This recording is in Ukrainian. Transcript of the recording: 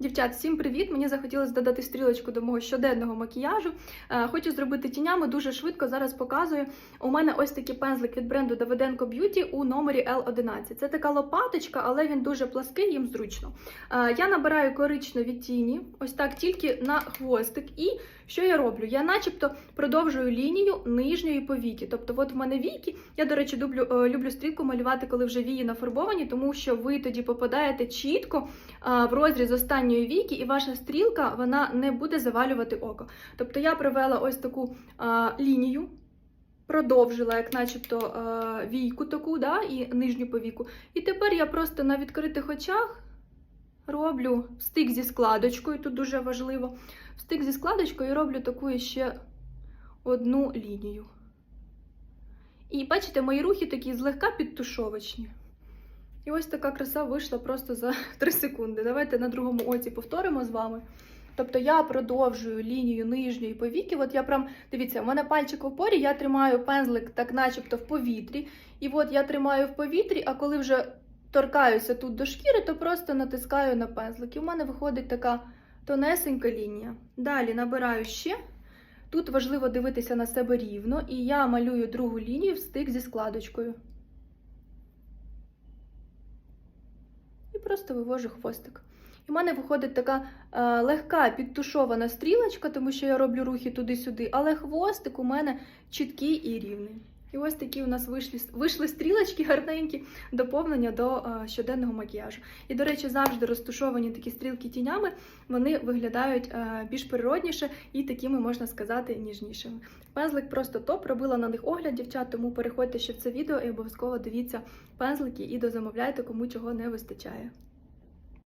Дівчат, всім привіт! Мені захотілося додати стрілочку до мого щоденного макіяжу. Е, Хочу зробити тінями дуже швидко. Зараз показую. У мене ось такий пензлик від бренду Давиденко Б'юті у номері L11. Це така лопаточка, але він дуже плаский, їм зручно. Е, Я набираю коричневі тіні, ось так тільки на хвостик. І що я роблю? Я, начебто, продовжую лінію нижньої повіки. Тобто, от в мене віки. Я, до речі, люблю, е, люблю стрілку малювати, коли вже вії нафарбовані, тому що ви тоді попадаєте чітко в розріз останньої віки, і ваша стрілка вона не буде завалювати око. Тобто я провела ось таку а, лінію, продовжила, як начебто, а, війку таку, да, і нижню повіку. І тепер я просто на відкритих очах роблю стик зі складочкою, тут дуже важливо. Стик зі складочкою і роблю таку ще одну лінію. І бачите, мої рухи такі злегка підтушовочні. І ось така краса вийшла просто за 3 секунди. Давайте на другому оці повторимо з вами. Тобто я продовжую лінію нижньої повіки. От я прям, дивіться, у мене пальчик в опорі, я тримаю пензлик так начебто в повітрі. І от я тримаю в повітрі, а коли вже торкаюся тут до шкіри, то просто натискаю на пензлик. І у мене виходить така тонесенька лінія. Далі набираю ще. Тут важливо дивитися на себе рівно, і я малюю другу лінію в стик зі складочкою. Просто вивожу хвостик. І в мене виходить така е, легка підтушована стрілочка, тому що я роблю рухи туди-сюди, але хвостик у мене чіткий і рівний. І ось такі у нас вийшли, вийшли стрілочки гарненькі, доповнення до е, щоденного макіяжу. І, до речі, завжди розтушовані такі стрілки тінями, вони виглядають е, більш природніше і такими, можна сказати, ніжнішими. Пензлик просто топ, робила на них огляд, дівчат, тому переходьте ще в це відео і обов'язково дивіться пензлики і дозамовляйте, кому чого не вистачає.